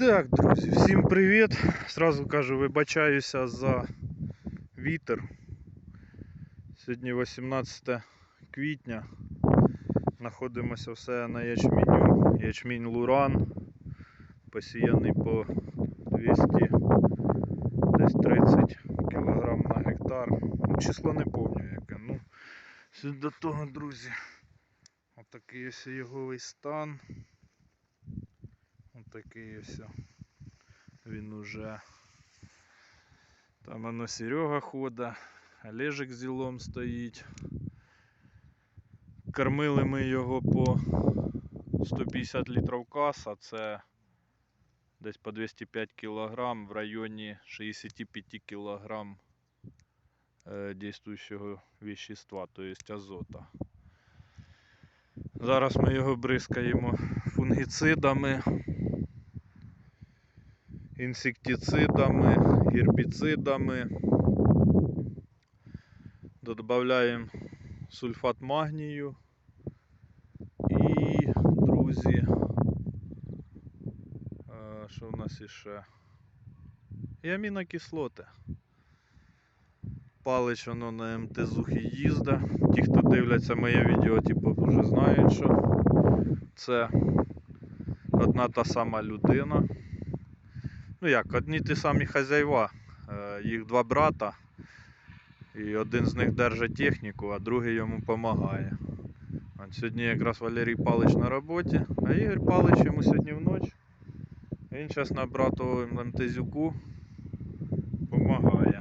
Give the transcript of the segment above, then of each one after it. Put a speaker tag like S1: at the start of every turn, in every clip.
S1: Так, друзі, всім привіт. Сразу кажу, вибачаюся за вітер. Сьогодні 18 квітня. Знаходимося все на ячменю. Ячмінь Луран. Посіяний по 200 десь 30 кг на гектар. Ну, число не пам'ятаю яке. Ну, сюди до того, друзі. Отакий ось його стан. Отакий ось. Він уже. Там воно Серега ходить, Олежик з ділом стоїть. Кормили ми його по 150 літрів каса, це десь по 205 кг в районі 65 кг е, дійствуючого вещества, тобто азота. Зараз ми його бризкаємо фунгіцидами інсектицидами, гербіцидами. Додаємо сульфат магнію. І, друзі, е, що в нас іще? І амінокислоти. Палич воно на МТЗухи їзда. Ті, хто дивляться моє відео, типу, вже знають, що це одна та сама людина. Ну як, одні ті самі хазяїва, Е, їх два брата, і один з них держить техніку, а другий йому допомагає. Сьогодні якраз Валерій Палич на роботі, а Ігор Палич йому сьогодні вночі. Він зараз на братовому МТЗюку допомагає.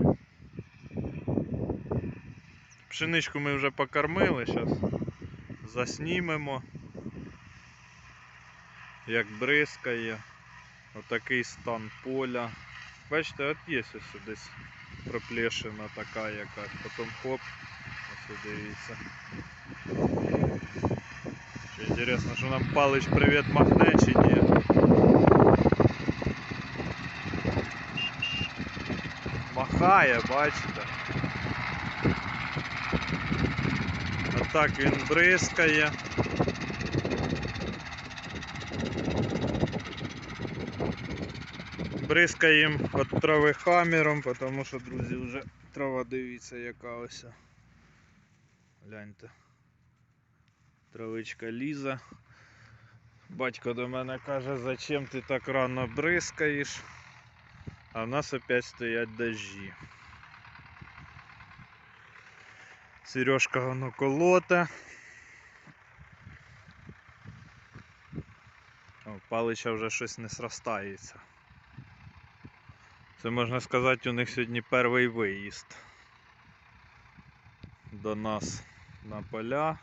S1: Пшеничку ми вже покормили, зараз заснімемо, як бризкає. Отакий стан поля. Бачите, от є ось десь проплешина така якась, потім хоп, ось дивіться. Ще інтересно, що нам палич привіт махне чи ні. Махає, бачите. Отак він бризкає. Бризкаємо від трави хамером, тому що, друзі, вже трава дивіться яка ось. Гляньте. Травичка ліза. Батько до мене каже, зачем ти так рано бризкаєш, а в нас опять стоять дожді. Сережка воно колоте. О, палича вже щось не сростається. Це можна сказати, у них сьогодні перший виїзд до нас на поля.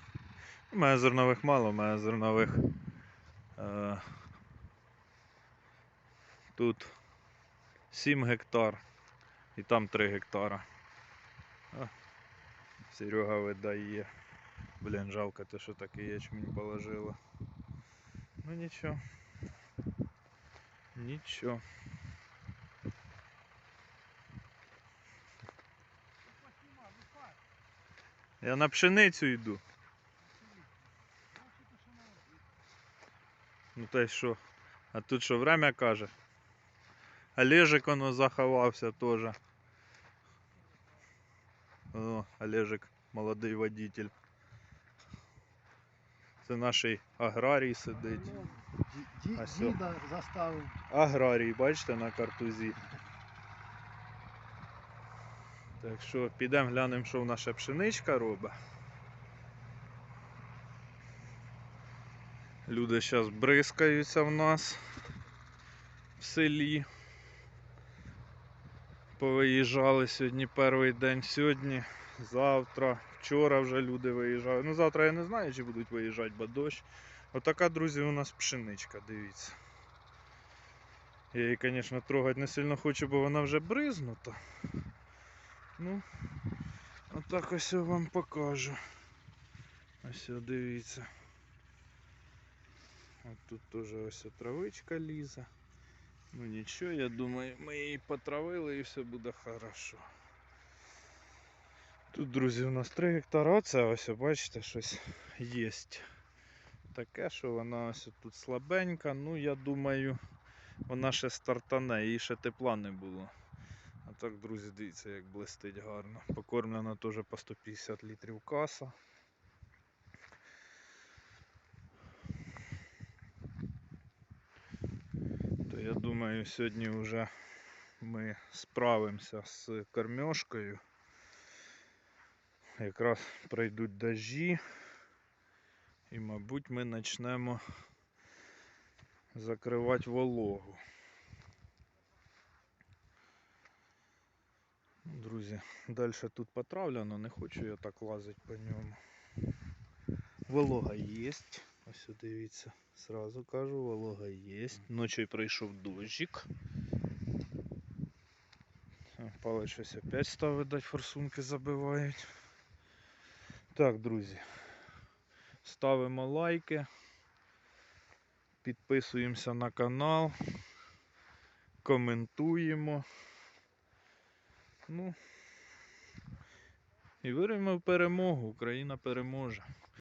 S1: У мене зернових мало, у мене зернових е, тут 7 гектар і там 3 гектара. А, Серега видає. Блін, жалко те, що такий ячмінь положила. Ну нічого. Нічого. Я на пшеницю йду. Ну та й що? А тут що время каже? Олежик воно заховався теж. О, Олежик, молодий водитель. Це наш аграрій сидить.
S2: Ді- ді-
S1: А?
S2: Діда заставив.
S1: Аграрій, бачите, на картузі. Так що підемо глянемо, що наша пшеничка робить. Люди зараз бризкаються в нас в селі. Повиїжджали сьогодні перший день сьогодні, завтра, вчора вже люди виїжджали. Ну завтра я не знаю, чи будуть виїжджати, бо дощ. Отака, друзі, у нас пшеничка, дивіться. Я її, звісно, трогати не сильно хочу, бо вона вже бризнута. Ну, отак ось я вам покажу. Ось дивіться. От тут теж ось травичка лізе. Ну нічого, я думаю, ми її потравили і все буде хорошо. Тут, друзі, у нас 3 гектара, це ось, бачите, щось є. Таке, що вона ось тут слабенька, ну я думаю, вона ще стартане, їй ще тепла не було. Так, друзі, дивіться, як блистить гарно. Покормлена теж по 150 літрів каса. То я думаю, сьогодні вже ми справимося з кормежкою. Якраз пройдуть дожі. І, мабуть, ми почнемо закривати вологу. Друзі, далі тут потравлено, не хочу я так лазити по ньому. Волога є. Ось дивіться, сразу кажу, волога є. Ночі прийшов дощик. Палець щось опять став видать, форсунки забивають. Так, друзі. Ставимо лайки. Підписуємося на канал. Коментуємо. Ну. І віримо перемогу. Україна переможе.